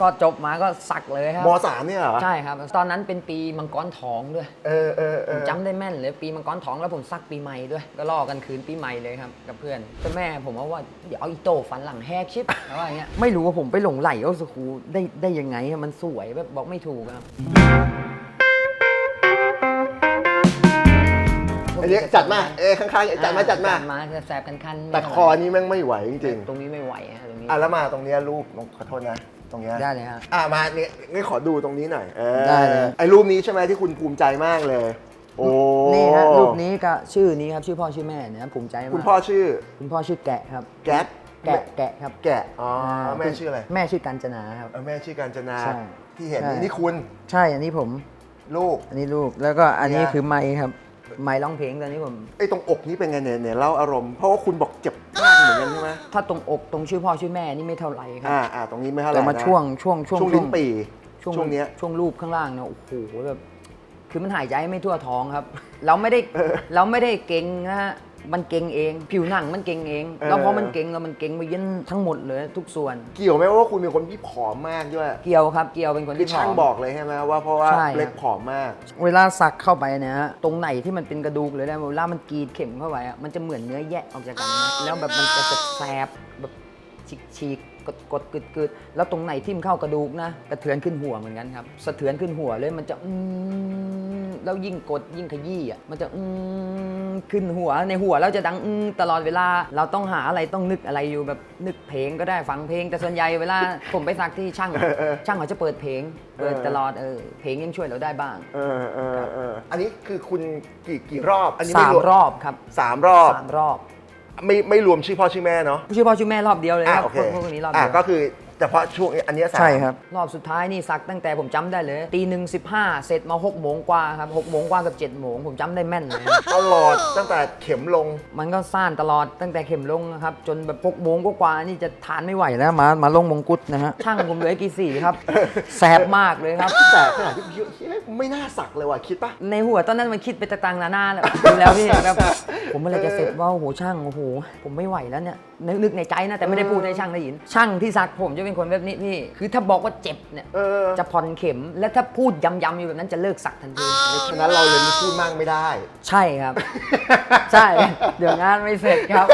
ก็จบมาก็สักเลยครับมสามเนี่ยเหรอใช่ครับ ตอนนั้นเป็นปีมังกรทองด้วยเออเออเอผมอจำได้แม่นเลยปีมังกรทองแล้วผมซักปีใหม่ด้วย ก็ล่อกันคืนปีใหม่เลยครับ กับเพื่อนแต่แม่ผมว่าว่าเดี๋ยวเอาอีโต้ฟันหลังแหกชิบแล้วว่าอย่างเงี้ยไม่รู้ว่าผมไปหลงไหลเอาสคูได้ได้ยังไงอะมันสวยแบบบอกไม่ถูกครับอันนี้จัดมาเออข้างๆจัดมาจัดมา มาแสบกันคันๆแต่ไม่คเท่าอไหร่นี้แม่งไม่ไหวจริงตรงนี้ไม่ไหวฮะตรงนี้ ๆอะแล้วมาตรงเนี้ยรูปขอโทษนะ ตรงเนี้ยได้เลยฮะ อะมาเนี่ยนี่ขอดูตรงนี้หน่อยเออได้เลย ไอ้รูปนี้ใช่ไหมที่คุณภูมิใจมากเลย โอ้นี่ฮะรูปนี้ก็ชื่อนี้ครับชื่อพ่อชื่อแม่เนี่ยภูมิใจมากคุณพ่อชื่อคุณพ่อชื่อแกะครับ แก๊สแกะแกะครับแกะอ๋อแม่ชื่ออะไรแม่ชื่อกาญจนาครับ เออแม่ชื่อกาญจนาใช่ที่เห็นใช่นี่นี่คุณใช่อันนี้ผมลูก อันนี้ลูกแล้วก็อันนี้เนี่ย คือไมค์ครับ ไมค์ร้องเพลงตอนนี้ผม ไอ้ตรงอกนี่เป็นไงเนี่ยเนี่ยเล่าอารมณ์เพราะว่าคุณบอกเจ็บมากเหมือนกันใช่ไหมถ้าตรงอกตรงชื่อพ่อชื่อแม่นี่ไม่เท่าไหร่ครัอ่าอ่าตรงนี้ไม่เท่าไหร่แต่มานะช่วงช่วงช่วงช่วงลิ้นปี่ช่วงช่วงเนี้ย ช่วงรูปข้างล่างเนี่ยโอ้โหแบบคือมันหายใจไม่ทั่วท้องครับ เราไม่ได้เออเราไม่ได้เก่งนะฮะ มันเก่งเอง ผิวหนังมันเก่งเองเออแล้วพอมันเก่งแล้วมันเก่งไปยันทั้งหมดเลยทุกส่วน เกี่ยวไหมว่าคุณเป็นคนที่ผอมมากด้วย เกี่ยวครับ เกี่ยวเป็นคนคือที่ผช่างอม บอกเลยใช่ไหมว่าเพราะว่าใช่ครับเล็กผอมมาก เวลาสักเข้าไปเนะฮะตรงไหนที่มันเป็นกระดูกเลยนะเวลามันกรีดเข็มเข้าไปอะมันจะเหมือนเนื้อแยะออกจากกันนะแล้วแบบมันจะแสบแบบฉีกฉีกกดกดกึดกึดแล้วตรงไหนทิ่มเข้ากระดูกนะกระเทือนขึ้นหัวเหมือนกันครับสะเทือนขึ้นหัวเลยมันจะอืม แล้วยิ่งกดยิ่งขยี้อะมันจะอืมขึ้นหัวในหัวเราจะดังอืมตลอดเวลา เราต้องหาอะไรต้องนึกอะไรอยู่แบบนึกเพลงก็ได้ฟังเพลง แต่ส่วนใหญ่เวลา ผมไปสักที่ช่าง ช่างเขาจะเปิดเพลงเปิดตลอดเออเพลงยังช่วยเราได้บ้างเออเออเอออันนี้คือคุณกี่กี่รอบอันนี้สาไม่มวรอบครับสามรอบสามรอบไม่ไม่รวมชื่อพ่อชื่อแม่เนาะ ชื่อพ่อชื่อแม่รอบเดียวเลยอะครับโอเคพวกพวกนี้รอบอะเดียว ก็คือ เฉพาะช่วงอันเนี้ยสาม ใช่ครับ รอบสุดท้ายนี่สักตั้งแต่ผมจำได้เลยตีหนึ่งสิบห้าเสร็จมาหกโมงกว่าครับหกโมงกว่ากับเจ็ดโมงผมจำได้แม่นเลย ตลอดตั้งแต่เข็มลง มันก็ซ่านตลอดตั้งแต่เข็มลงนะครับ จนแบบหกโมงกว่าๆนี่จะทานไม่ไหวแล้วมามาลงมงกุฎนะฮะช่างผมเหลือกี่สี่ครับ แสบมากเลยครับ แต่ขนาดที่พี่คิดว่าไม่น่าสักเลยว่ะคิดปะในหัวตอนนั้นมันคิดไปต่างๆนานาแล้วดูแล้วพี่แบบผมเมื่อไหรจะเสร็จว่าโอ้โหช่างโอ้โหผมไม่ไหวแล้วเนี่ยนึกนึกในใจนะแต่ไม่ได้พูดให้ช่างได้ยิน ช่างที่ซักผมจะเป็นคนแบบนี้พี่ คือถ้าบอกว่าเจ็บเนี่ยเออจะผ่อนเข็ม และถ้าพูดย้ำๆอยู่แบบนั้นจะเลิกสักทันที ฉะนั้นเราเลยพูดมากไม่ได้ ใช่ครับ ใช่ เดี๋ยวงานไม่เสร็จครับ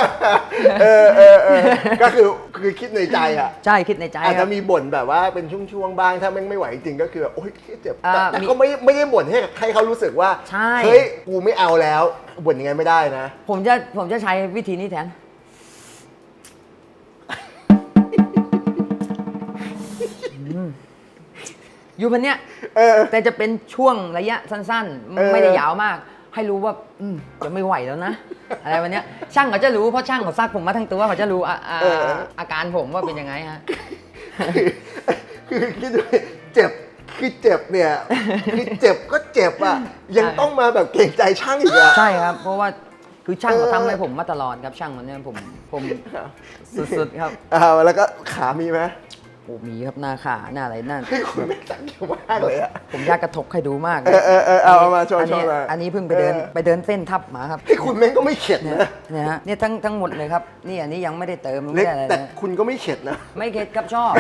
เออเออเออก็คือคือคิดในใจอะ ใช่คิดในใจอาจครัจะบมีบ่นแบบว่าเป็นช่วงๆบ้างถ้าแม่งไม่ไหวจริงก็คือโอ๊ยเจ็บอ่าแต่แต่มีก็ไม่ไม่ได้บ่นให้ให้เขารู้สึกว่าใช่เฮ้ยกูไม่เอาแล้วบ่นยังไงไม่ได้นะ ผมจะผมจะใช้วิธีนี้แทน อยู่พันเนี้ยเออ แต่จะเป็นช่วงระยะสั้นเออ ๆ ไม่ได้ยาวมาก ให้รู้ว่าอืมจะไม่ไหวแล้วนะ อะไรวันเนี้ยช่างเขาจะรู้เพราะช่างเขาซักผมมาทั้งตัวเขาจะรู้อะอ่าเออ อาการผมว่าเป็นยังไงฮะ คือคิดดูเจ็บคือเจ็บเนี่ยคือเจ็บก็เจ็บอะ ยังใช่ต้องมาแบบเกรงใจช่างอีกอะ ใช่ครับ เพราะว่าคือช่างเขาเออทำให้ผมมาตลอดครับช่างมันเนี่ยผมผมสุดๆครับ อ่าแล้วก็ขามีไหม โอ้มีครับหน้าขาหน้าอะไรหน้าให้คุณไม่สังเกตมากเลยอะผมอยากกระทกให้ดูมากเออเออเออเอาเอามาโชว์อันนี้โชว์มาอันนี้เพิ่งไปเดินเออ ไปเดินเส้นทับมาครับ ให้คุณแม่งก็ไม่เข็ดเนี่ยนะเนี่ยฮะเนี่ยทั้งทั้งหมดเลยครับ นี่อันนี้ยังไม่ได้เติมเล็ไม่กได้อะไรแต่เลยคุณก็ไม่เข็ดนะ ไม่เก็ตครับชอบ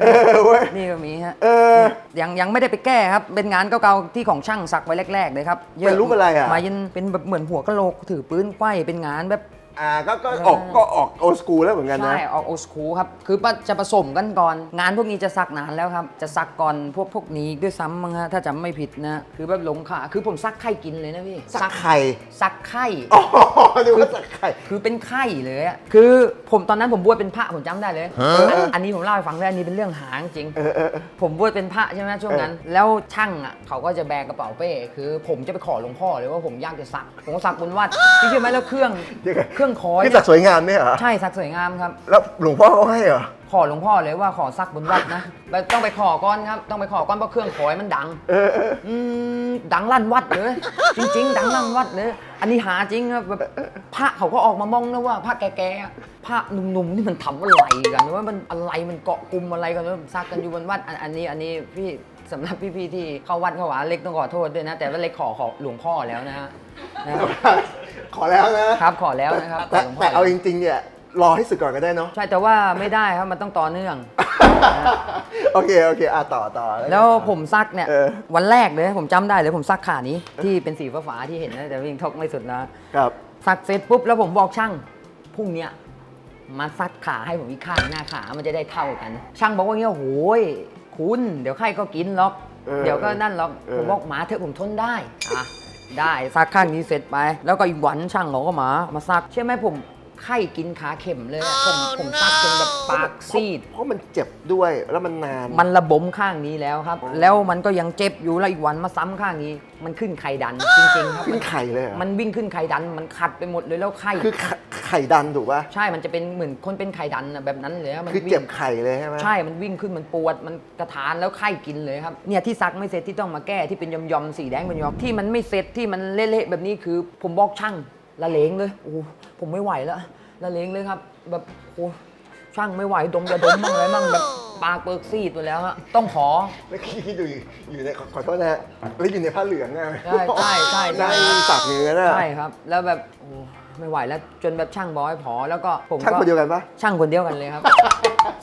เออเว้ย นี่ก็มีฮะเออ ยังยังไม่ได้ไปแก้ครับ เป็นงานเก่าๆที่ของช่างสักไว้แรกๆเลยครับยเป็นรูปอะไรอะมายันเป็นแบบเหมือนหัวกะโหลกถือปืนไขว้เป็นงานแบบ อ่าก็ก็ออกก็ออกโอสกูแล้วเหมือนกันนะ ใช่ ออกโอสคูครับ คือจะผสมกันก่อน งานพวกนี้จะซักนานแล้วครับ จะซักก่อนพวกพวกนี้ด้วยซ้ำมั้งฮะถ้าจำไม่ผิดนะ คือแบบหลงขาคือผมซักไข่กินเลยนะพี่สักไข่ ซักไข่ อ๋อดูว่าสักไข่ คือเป็นไข้เลยอะคือผมตอนนั้นผมบวชเป็นพระผมจำได้เลยอันอันนี้ผมเล่าให้ฟังได้อันนี้เป็นเรื่องหางจริงเออเออเออ ผมบวชเป็นพระใช่ไหมช่วงนั้น แล้วช่างอะเขาก็จะแบกกระเป๋าเป้ คือ ผมจะไปขอหลวงพ่อเลยว่าผมอยากจะสัก ผมก็สักบนวัดพี่เชื่อไหมแล้วเครื่อง เดี๋ยวก่อนเครื่องคอยนี่สักสวยงามเนี่ยเหรอใช่สักสวยงามครับ แล้วหลวงพ่อเขาให้เหรอขอหลวงพ่อเลยว่าขอสักบนวัดนะแบบต้องไปขอก่อนครับ ต้องไปขอก่อนเพราะเครื่องคอยมันดังเออเอออืมดังลั่นวัดเลย จริง ๆ ดังลั่นวัดเลย อันนี้หาจริงครับแบบพระเขาก็ออกมามองนะว่าพระแก่ๆอะพระหนุ่มๆนี่มันทำอะไรกันว่ามันอะไรมันเกาะกลุ่มอะไรกันว่าซักกันอยู่บนวัดอันอันนี้อันนี้พี่สำหรับพี่ๆที่เข้าวัดเข้าวาเล็กต้องขอโทษด้วยนะ แต่ว่าเล็กขอขอหลวงพ่อแล้วนะฮะนะครับ ขอแล้วนะครับขอแล้วนะครับขแต่อหลวงพ่แต่เอาแล้วจริงๆเนี่ยรอให้สึกก่อนก็ได้เนาะ ใช่แต่ว่าไม่ได้ครับมันต้องต่อเนื่อง โอเคโอเคอะต่อต่อ แล้วผมซักเนี่ยเออวันแรกเลยผมจำได้เลยผมซักขานี้ที่เป็นสีฟ้าๆที่เห็นนะแต่วิ่งทกไม่สุดนะครับ ซักเสร็จปุ๊บแล้วผมบอกช่างพรุ่งเนี้ยมาซักขาให้ผมอีกข้างหน้าขามันจะได้เท่ากัน ช่างบอกว่าเงี้ยโอ้ยคุณ เดี๋ยวใครก็กินหรอก เออเดี๋ยวก็นั่นหรอกเออ ผมบอกหมาเถอะผมทนได้อะ ได้ซักข้างนี้เสร็จไป แล้วก็อีกวันช่างเขาก็มา มาซักเชื่อไหมผม ไข้กินขาเข็มเลยอะผมผมซักจนแบบปากซีด เพราะมันเจ็บด้วยแล้วมันนาน มันระบมข้างนี้แล้วครับ แล้วมันก็ยังเจ็บอยู่แล้วอีกวันมาซ้ำข้างนี้ มันขึ้นไข่ดันจริงๆครับขึ้นไข่เลยเหรอ มันวิ่งขึ้นไข่ดันมันขัดไปหมดเลยแล้วไข้ คือไข่ไข่ดันถูกป่ะ ใช่ มันจะเป็นเหมือนคนเป็นไข่ดันนะแบบนั้นเลยครับมันคือวิ่ง เจ็บไข่เลยใช่ไหม ใช่ มันวิ่งขึ้น มันปวด มันกระทานแล้วไข้กินเลยครับ เนี่ยที่ซักไม่เสร็จที่ต้องมาแก้ที่เป็นยอมยอมๆสีแดงเป็นยอมที่มันไม่เสร็จที่มันเละๆแบบนี้คือ ผมบอกช่าง ละเลงเลยโอ้โหผมไม่ไหวแล้วละเลงเลยครับ แบบโอ้ช่างไม่ไหวดมยาดมบ้างอะไรบ้างแบบปากเปิกซีดไปแล้วฮะต้องขอแล้วคิดดูอยู่อยู่ในขอขอโทษนะฮะแล้วอยู่ในผ้าเหลืองอะใช่ใช่ใช่ใช่นั่งตักเนื้อน่ะใช่ครับ แล้วแบบโอ้ไม่ไหวแล้วจนแบบช่างบอยพอแล้วก็ผมช่างก็คนเดียวกันปะช่างคนเดียวกันเลยครับ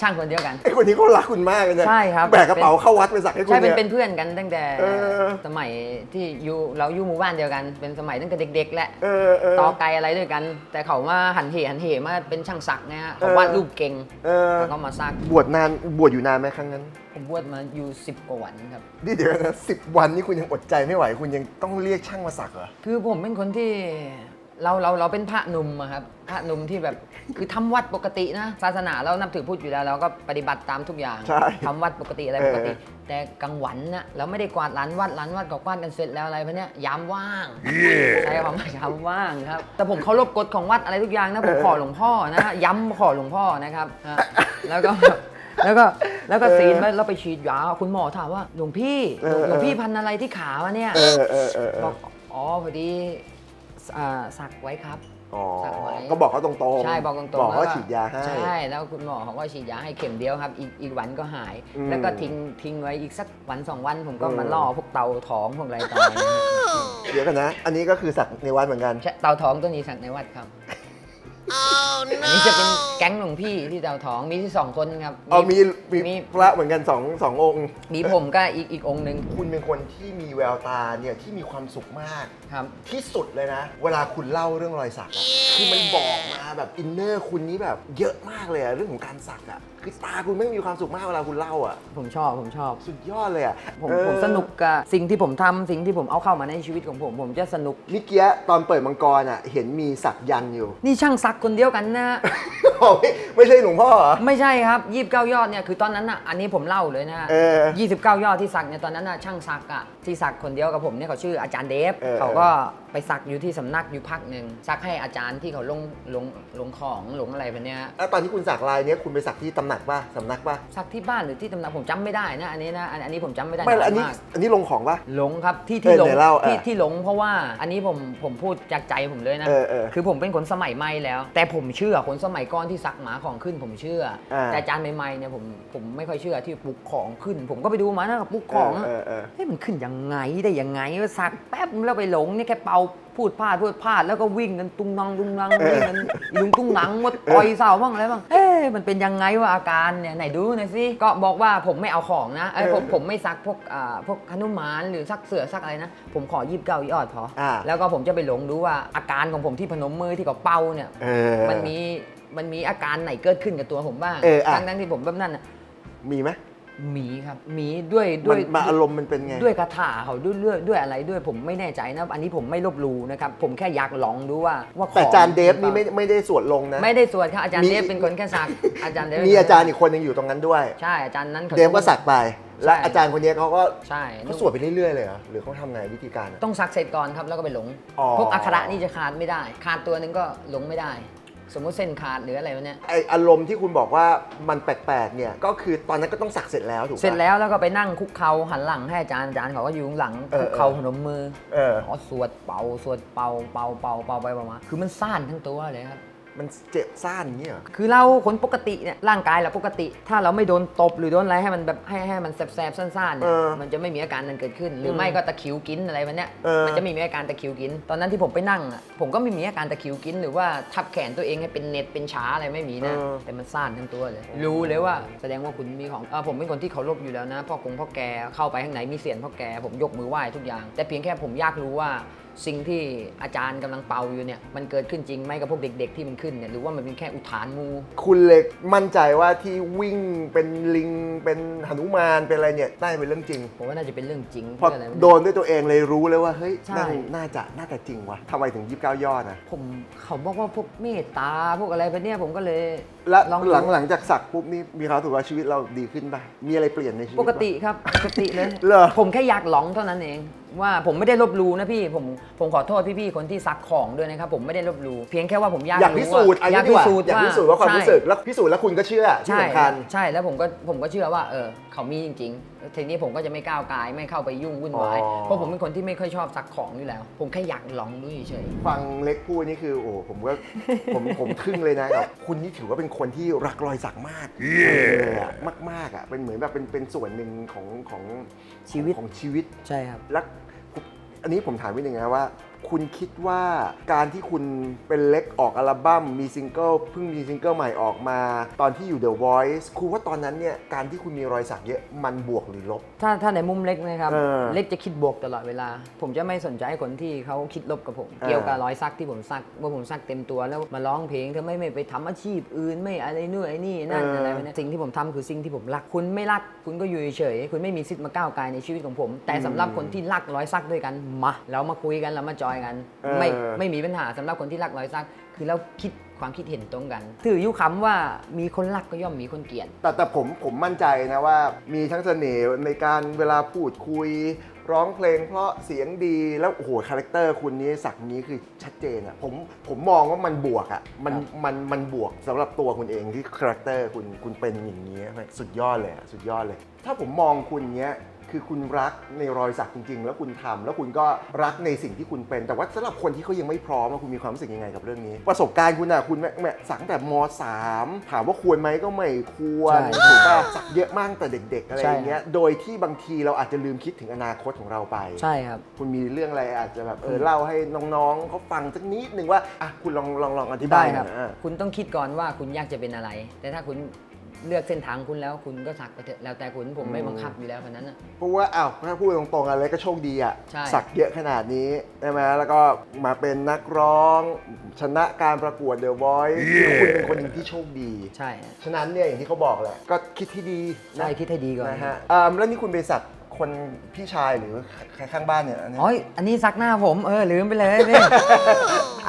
ช่างคนเดียวกัน ไอ้คนนี้เขารักคุณมากเลยนะใช่ครับ แบกกระเป๋าเข้าวัดไปสักให้คุณใช่เป็นเนี่ยเป็นเพื่อนกันตั้งแต่เออ สมัยที่อยู่เราอยู่หมู่บ้านเดียวกัน เป็นสมัยตั้งแต่เด็ก ๆ แหละเออเออ ต่อไกลอะไรด้วยกัน แต่เขามาหันเหหันเหมาเป็นช่างศักดิ์นะฮะเขาเออ วาดรูปเก่งเออแล้วก็มาซักบวชนานบวชอยู่นานไหมครั้งนั้น ผมบวชมาอยู่สิบกว่าวันครับ นี่เดี๋ยวนะสิบวันนี่คุณยังอดใจไม่ไหว คุณยังต้องเรียกช่างมาสักเหรอ คือผมเป็นคนที่ เราเราเราเป็นพระหนุ่มอะครับพระหนุ่มที่แบบคือทำวัดปกตินะศาสนาเรานับถือพุทธอยู่แล้วเราก็ปฏิบัติตามทุกอย่างใช่ทำวัดปกติอะไรเออปกติ แต่กลางวันน่ะเราไม่ได้กวาดลานวัดลานวัดก็กวาดกันเสร็จแล้วอะไรพวกเนี้ยยามว่างใช้คำว่ายามว่างครับ แต่ผมเคารพกฎของวัดอะไรทุกอย่างนะผมขอหลวงพ่อนะฮะย้ำขอหลวงพ่อนะครับฮะแล้วก็ แล้วก็แล้วก็เออศีลไปแล้วไปฉีดยาคุณหมอถามว่าหลวงพี่เออหลวงพี่พันอะไรที่ขาวะเนี่ย เออเออเออเอบอกออ๋อพอดี อ่าสักไว้ครับ อ๋อสักไว้ ก็บอกเขาตรงๆใช่บอกตรงๆบอกแล้วว่าฉีดยาให้ ใช่แล้วคุณหมอเขาก็ฉีดยาให้เข็มเดียวครับ อีกอีกวันก็หาย อืมแล้วก็ทิ้งทิ้งไว้อีกสักวันสองวันผมก็อืม มาล่อพวกเตาท้องพวกอะไรตายนะฮะเดี๋ยวกันนะ อันนี้ก็คือสักในวัดเหมือนกันใช่เตาท้องตัวนี้สักในวัดครับอั นนี้จะเป็นแก๊งหลวงพี่ที่เตาท้องมีที่สองคนครับ เอามีมีมี พระเหมือนกันสองสององค์ มีผมก็อีกอีกองค์หนึ่งคุณเป็นคนที่มีแววตาเนี่ยที่มีความสุขมาก ครับ ที่สุดเลยนะ เวลาคุณเล่าเรื่องรอยสักอะคือมันบอกมาแบบอินเนอร์คุณนี้แบบเยอะมากเลยอะเรื่องของการสักอะคือตาคุณไม่งมีความสุขมากเวลาคุณเล่าอะผมชอบผมชอบ สุดยอดเลยอะผมเออผมสนุกกับสิ่งที่ผมทำสิ่งที่ผมเอาเข้ามาในชีวิตของผม ผมจะสนุก เมื่อกี้ตอนเปิดมังกรอะเห็นมีสักยันต์อยู่ นี่ช่างซักคนเดียวกันนะไม่ไม่ใช่หลวงพ่อเหรอ ไม่ใช่ครับยี่สิบเก้ายอดเนี่ยคือตอนนั้นอะอันนี้ผมเล่าเลยนะฮะเออ ยี่สิบเก้ายอดที่สักเนี่ยตอนนั้นน่ะช่างสักอะ ที่สักคนเดียวกับผมเนี่ยเขาชื่ออาจารย์เดฟเออเขาก็ไปสักอยู่ที่สำนักอยู่พักหนึ่งสักให้อาจารย์ที่เขาลงลงลงของลงอะไรแบบเนี้ยแล้วตอนที่คุณสักลายเนี้ยคุณไปสักที่ตำหนักป่ะสำนักป่ะสักที่บ้านหรือที่ตำหนักผมจำไม่ได้นะอันนี้นะอันอันนี้ผมจำไม่ได้ไม่ละอันนี้มาก อันนี้ลงของป่ะ หลงครับที่เอที่อหลงไหนเล่าอะที่ที่หลงเพราะว่าอันนี้ผมผมพูดจากใจผมเลยนะเออเออคือผมเป็นคนสมัยใหม่แล้ว แต่ผมเชื่อคนสมัยก่อนที่ซักหมาของขึ้นผมเชื่อ อ่า แต่อาจารย์ใหม่ๆเนี่ยผมผมไม่ค่อยเชื่อที่ปลุกของขึ้น ผมก็ไปดูมานะกับปลุกของเออเออเฮ้ยมันขึ้นยังไงได้ยังไงว่าสักแป๊บแล้วไปหลงเนี่ยแค่เป่าพูดพลาดพูดพลาดแล้วก็วิ่งกันตุ้งนังตุ้งนังวิ่งกันอีลุงตุ้งหนังหมดต่อยเสาบ้างอะไรบ้างเอ๊ะมันเป็นยังไงว่าอาการเนี่ยไหนดูหน่อยสิก็บอกว่าผมไม่เอาของนะไอ้ยผมผมไม่ซักพวกอ่าพวกหนุมานหรือซักเสือซักอะไรนะ ผมขอยีบเก้ายอดพออาแล้วก็ผมจะไปหลงดูว่าอาการของผมที่พนมมือที่เขาเป่าเนี่ยเออมันมีมันมีอาการไหนเกิดขึ้นกับตัวผมบ้างเอออะ ทั้งนั้นที่ผมแบบนั้นน่ะมีไหม มีครับมีด้วยด้มัวนยมาอารมณ์มันเป็นไง ด้วยคาถาเขาด้วยด้วยด้วยอะไรด้วยผมไม่แน่ใจนะอันนี้ผมไม่ลบหลู่นะครับผมแค่อยากลองดูว่าว่าขแต่งอาจารย์เดฟนี่ไม่ไม่ได้สวดลงนะ ไม่ได้สวดครับอาจารย์มี เดฟเป็นคนแค่สักอาจารย์เดฟมีอาจารย์อีกคนยังอยู่ตรงนั้นด้วย ใช่อาจารย์นั้นขา เดฟก็สักไป และใช่ อาจารย์คนนี้เขาก็ใช่เขาสวดไปเรื่อยๆเลยเหรอหรือเขาทำไงวิธีการอะ ต้องสักเสร็จก่อนครับแล้วก็ไปหลงอ๋อ พวกอักขระนี่จะขาดไม่ได้ ขาดตัวหนึงก็หลงไม่ได้ สมมุติเส้นขาดหรืออะไรวะเนี่ยไออารมณ์ที่คุณบอกว่ามันแปลกๆเนี่ยก็คือตอนนั้นก็ต้องสักเสร็จแล้วถูกปะ เสร็จแล้วแล้วก็ไปนั่งคุกเข่าหันหลังให้อาจารย์อาจารย์เขาก็อยู่ข้างหลังเออ คุกเข่าพนมมือเออ อ๋อสวดเป่าสวดเป่าเป่าเป่าเป่าไปเป่ามาคือมันซ่านทั้งตัวเลยครับ มันเจ็บซ่านอย่างเงี้ยเหรอคือเราคนปกติเนี่ยร่างกายเราปกติ ถ้าเราไม่โดนตบหรือโดนอะไรให้มันแบบให้ให้มันแสบๆสั้นๆเนี่ยเออมันจะไม่มีอาการนั้นเกิดขึ้น หรือไม่ก็ตะคริวกินอะไรแบบเนี้ยเออมันจะไม่มีอาการตะคริวกิน ตอนนั้นที่ผมไปนั่งอะผมก็ไม่มีอาการตะคริวกิน หรือว่าทับแขนตัวเองให้เป็นเน็ตเป็นช้าอะไรไม่มีนะเออแต่มันซ่านทั้งตัวเลย รู้เลยว่าแสดงว่าคุณมีของเออผมเป็นคนที่เคารพอยู่แล้วนะพ่อคงพ่อแกเข้าไปข้างไหนมีเสียงพ่อแกผมยกมือไหว้ทุกอย่าง แต่เพียงแค่ผมอยากรู้ว่า สิ่งที่อาจารย์กำลังเป่าอยู่เนี่ยมันเกิดขึ้นจริงไหมกับพวกเด็ก ๆ ที่มันขึ้นเนี่ยหรือว่ามันเป็นแค่อุทานงูคุณเล็กมั่นใจว่าที่วิ่งเป็นลิงเป็นหนุมานเป็นอะไรเนี่ยน่าจะเป็นเรื่องจริงผมว่าน่าจะเป็นเรื่องจริงพอเรื่องอะไรไม่โดนด้วยตัวเองเลยรู้เลยว่าเฮ้ยใช่นั่นน่าจะน่าจะจริงวะทำไมถึง29ยอดนะผมเขาบอกว่าพวกเมตตาพวกอะไรไปเนี่ยผมก็เลย และลองดู หลังหลังจากสักปุ๊บนี่มีความรู้สึกว่าชีวิตเราดีขึ้นป่ะมีอะไรเปลี่ยนในชีวิตปกติครับ ปกติเลยเหรอ ผมแค่อยากหลองเท่านั้นเอง ว่าผมไม่ได้ลบหลูนะพี่ผมผมขอโทษพี่ๆคนที่ซักของด้วยนะครับผมไม่ได้ลบหลูเพียงแค่ว่าผมอยากอยากพิสูจน์ว่าอันอนี้ยากดีพิกว่าสูจน์อยากว่าพิสูจน์ว่าความใช่รู้สึกแล้วพิสูจน์แล้วคุณก็เชื่อที่ใช่สำคัญ ใช่แล้วผมก็ผมก็เชื่อว่าเออเขามีจริงๆทีนี้ผมก็จะไม่ก้าวกายไม่เข้าไปยุ่งวุ่นวายอ๋อ เพราะผมเป็นคนที่ไม่ค่อยชอบซักของอยู่แล้ว ผมแค่อยากลองดูเฉยฟังเล็กพูดนี่คือโอ้ผมก็ผมผมทึ่งเลยนะกับคุณนี่ถือว่าเป็นคนที่รักรอยสักมากเลยอะมากๆอะเป็นเหมือนแบบเป็นเป็นส่วนหนึ่งของของชีวิต ของชีวิตๆใช่ครับ แล้วผมอันนี้ผมถามนิดนึงนะว่า คุณคิดว่าการที่คุณเป็นเล็กออกอัลบั้มมีซิงเกิลเพิ่งมีซิงเกิลใหม่ออกมา ตอนที่อยู่ The Voice คุณว่าตอนนั้นเนี่ยการที่คุณมีรอยสักเยอะมันบวกหรือลบ ถ้าถ้าในมุมเล็กนะครับ เออเล็กจะคิดบวกตลอดเวลา ผมจะไม่สนใจคนที่เขาคิดลบกับผม เออ เกี่ยวกับรอยสักที่ผมสักว่าผมสักเต็มตัวแล้วมาร้องเพลงเธอไม่ไม่ไปทำอาชีพอื่นไม่อะไรนู่นไอ้นี่นั่นเออออะไรแบบเนี้ยสิ่งที่ผมทำคือสิ่งที่ผมรักคุณไม่รัก คุณก็อยู่เฉยๆคุณไม่มีสิทธิ์มาก้าวไกลในชีวิตของผม แต่สำหรับคนที่รักรอยสักด้วยกันมาเรามาคุยกันเรามาจอยกันเออไม่ไม่มีปัญหาสำหรับคนที่รักรอยสัก คือเราคิดความคิดเห็นตรงกัน ถืออยุคำว่ามีคนรักก็ย่อมมีคนเกลียด แต่แต่ผมผมมั่นใจนะว่า มีทั้งเสน่ห์ในการเวลาพูดคุย ร้องเพลงเพราะเสียงดีแล้วโอ้โหคาแรคเตอร์คุณนี้สักนี้คือชัดเจนอะผมผมมองว่ามันบวกอะมันครับมันมันบวกสำหรับตัวคุณเองที่คาแรคเตอร์คุณคุณเป็นอย่างนี้สุดยอดเลยอะสุดยอดเลย ถ้าผมมองคุณเนี้ย คือคุณรักในรอยสักจริง ๆ แล้วคุณทำแล้วคุณก็รักในสิ่งที่คุณเป็น แต่ว่าสำหรับคนที่เขายังไม่พร้อมอะคุณมีความรู้สึกยังไงกับเรื่องนี้ ประสบการณ์คุณอะคุณแม่แม่สักตั้งแต่ม .3 ถามว่าควรไหมก็ไม่ควรใช่ถูกป่ะสักเยอะมากตั้งแต่เด็ก ๆ อะไรอย่างเงี้ยใช่โดยที่บางทีเราอาจจะลืมคิดถึงอนาคตของเราไปใช่ครับคุณมีเรื่องอะไรอาจจะแบบเออเล่าให้น้องๆเขาฟังสักนิดนึงว่าอะคุณลองลองลองอธิบาได้ยครับหน่อยอะคุณต้องคิดก่อนว่าคุณอยากจะเป็นอะไร แต่ถ้าคุณ เลือกเส้นทางคุณแล้วคุณก็สักไปเถอะแล้วแต่คุณผมไม่บังคับอยู่แล้วคนนั้นนะเพราะว่าอ้าวถ้าพูดตรงๆอะไรก็โชคดีอะใช่ สักเยอะขนาดนี้ใช่ไหมแล้วก็มาเป็นนักร้อง ชนะการประกวด The Voice คุณเป็นคนหนึ่งที่โชคดี ใช่ฉะนั้นเนี่ยอย่างที่เขาบอกแหละ ก็คิดที่ดีนะใช่คิดให้ดีก่อนนะฮะอ่าแล้วนี่คุณไปสักคนพี่ชายหรือใครข้างบ้านเนี่ยอันเนี้ย อ๋ออันนี้สักหน้าผมเออลืมไปเลยนี่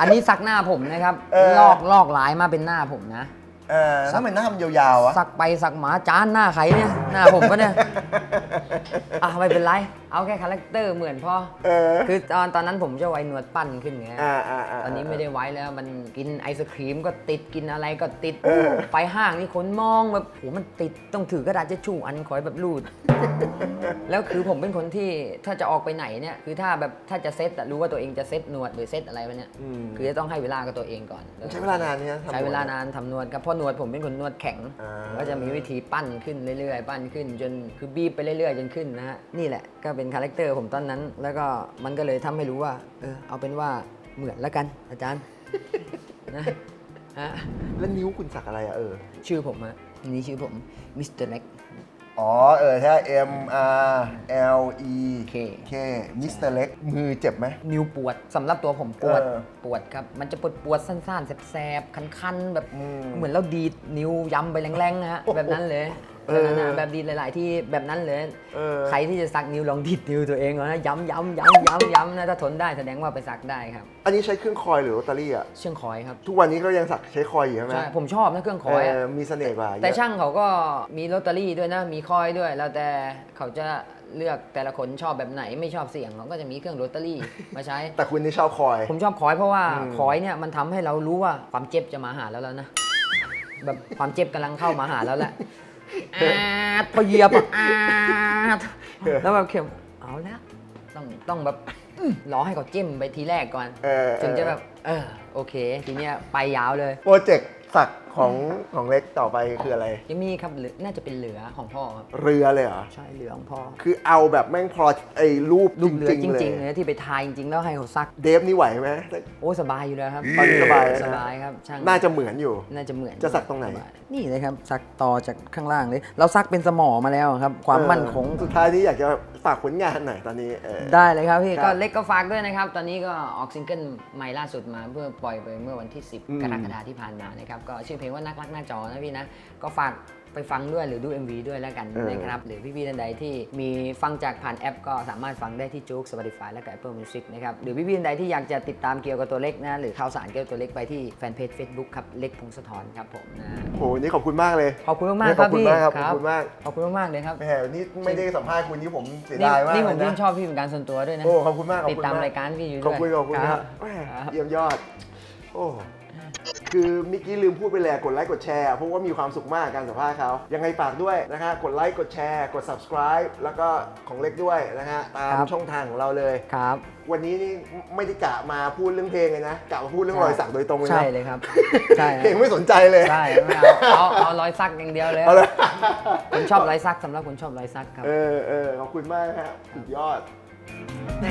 อันนี้สักหน้าผมนะครับเออ ลอกลอกลายมาเป็นหน้าผมนะ เออถ้ามันหน้ามันยาวๆอะสักไปสักหมาจานหน้าใครเนี่ย หน้าผมปะเนี่ย อะไม่เป็นไร เอาแค่คาแรคเตอร์เหมือนพอ เออ คือตอนตอนนั้นผมจะไว้หนวดปั้นขึ้นไง อ่าอ่าา ตอนนี้ไม่ได้ไว้แล้วมันกินไอศครีมก็ติดกินอะไรก็ติดเออ ไปห้างนี่คนมองแบบโหมันติดต้องถือกระดาษจะชู่อันคอยแบบรูด แล้วคือผมเป็นคนที่ถ้าจะออกไปไหนเนี่ยคือถ้าแบบถ้าจะเซ็ตอะรู้ว่าตัวเองจะเซ็ตหนวดหรือเซ็ตอะไรวะเนี่ยอืมคือจะต้องให้เวลากับตัวเองก่อนใช้เวลานานเนี่ยทำใช้เวลานานทำนวดครับเพราะนวดผมเป็นคนนวดแข็งอ่าก็จะมีวิธีปั้นขึ้นเรื่อยๆ ปั้นขึ้นจนคือบีบไปเรื่อยๆจนขึ้นนะฮะนี่แหละก็เป็นคาแรคเตอร์ผมตอนนั้น แล้วก็มันก็เลยทำให้รู้ว่า เออเอาเป็นว่าเหมือนแล้วกัน อาจารย์ นะฮะแล้วนิ้วคุณสักอะไรอะเออ ชื่อผมอะอันนี้ชื่อผมมิสเตอร์เล็ก อ๋อ เออ ถ้า M R L E K K มิสเตอร์เล็กมือเจ็บไหม นิ้วปวดสำหรับตัวผมปวดเออปวดครับ มันจะปวดปวดๆสั้นๆแสบๆคันๆ แบบอืม เหมือนเราดีดนิ้วย้ำไปแรงๆนะฮะแบบนั้นเลยเออ แบบนั้นนะแบบดีดหลาย ๆ ที่แบบนั้นเลยเออใครที่จะสักนิ้วลองดีดนิ้วตัวเองก่อนนะย้ำย้ำย้ำย้ำย้ำนะถ้าทนได้แสดงว่าไปสักได้ครับ อันนี้ใช้เครื่องคอยหรือลอตเตอรี่อะเชื่องคอยครับทุกวันนี้ก็ยังสักใช้คอยอยู่ใช่ไหมใช่ผมชอบนะเครื่องคอยอะเมีเสน่ห์กว่าแต่เยอะช่างเขาก็มีลอตเตอรี่ด้วยนะ มีคอยด้วย แล้วแต่เขาจะเลือกแต่ละคนชอบแบบไหนไม่ชอบเสียงเขาก็จะมีเครื่องลอตเตอรี่มาใช้ แต่คุณนี่ชอบคอย ผมชอบคอยเพราะว่าอืมคอยเนี่ยมันทำให้เรารู้ว่าความเจ็บจะมาหาแล้วแล้วนะแบบความเจ็บกำลังเข้ามาหาแล้วแหละ อาดพอเหยียบอะอาดแล้วแบบเข็มเอาแล้วต้องต้องแบบรอให้เขาจิ้มไปทีแรกก่อน เออ ถึงจะแบบ เออ โอเค ทีเนี้ยไปยาวเลย โปรเจกต์สัก ของของเล็กต่อไปคืออะไร ยังมีครับเหลือน่าจะเป็นเหลือของพ่อครับเรือเลยเหรอ ใช่เหลือของพ่อคือเอาแบบแม่งพอไอ้รูปลูกเหลือจจริงๆริงๆเลเลยยที่ไปทายจริงๆแล้วให้เขาซัก เดฟนี่ไหวไหม โอ้สบายอยู่แล้วครับตอนนี้สบายแล้วนะ สบายครับช่างน่าจะเหมือนอยู่ น่าจะเหมือนจะสักตรงไหน สบายนี่เลยครับซักต่อจากข้างล่างเลย เราซักเป็นสมอมาแล้วครับ ความมั่นคง เออสุดท้ายนี้อยากจะฝากผลงานหน่อยตอนนี้เออ ได้เลยครับพี่ครับก็เล็กก็ฝากด้วยนะครับ ตอนนี้ก็ออกซิงเกิลใหม่ล่าสุดมาเพื่อปล่อยไปเมื่อวันที่ อืม 10 กรกฎาคมที่ผ่านมานะครับ ก็ชื่อเพลงว่านักรักหน้าจอนะพี่นะ ก็ฝากไปฟังด้วยหรือดู MV ด้วยแล้วกันนะครับ หรือพี่ๆท่านใดที่มีฟังจากผ่านแอปก็สามารถฟังได้ที่จุก Spotify และก็ Apple Music นะครับ หรือพี่ๆท่านใดที่อยากจะติดตามเกี่ยวกับตัวเล็กนะ หรือข่าวสารเกี่ยวกับตัวเล็กไปที่แฟนเพจ Facebook ครับ เล็กพงศธรครับผมนะโหนี่ขอบคุณมากเลย ขอบคุณมากๆครับขอบคุณพี่มากครับขอบคุณมากขอบคุณมากๆเลยครับแหมนี่ไม่ได้สัมภาษณ์คุณนี่ผมเสียนี่ดายมากนี่ผมเลยชื่นะนชอบพี่เป็นการส่วนตัวด้วยนะโอ้ขอบคุณมากขอบติดคุณตามกรายการพี่อยู่ขด้อบวยคุณขอบคุณครับแหมเยี่ยมยอดโอ้ คือเมื่อกี้ลืมพูดไปเลยกดไลค์กดแชร์เพราะว่ามีความสุขมากการสัมภาษณ์เขายังไงฝากด้วยนะฮะกดไลค์กดแชร์ กด subscribe แล้วก็ของเล็กด้วยนะฮะตามช่องทางของเราเลย ครับ วันนี้นี่ไม่ได้กะมาพูดเรื่องเพลงเลยนะกะมาพูดเรื่องรอยสักโดยตรงเลยใช่นะเลยครับ ใช่เพลงไม่สนใจเลยใช่ไม่เอาเอาเอารอยสักอย่างเดียวเลยเอาเลย ผมชอบรอยสักสำหรับคนชอบรอยสักครับ เออเออขอบคุณมากฮะสุดยอดนี่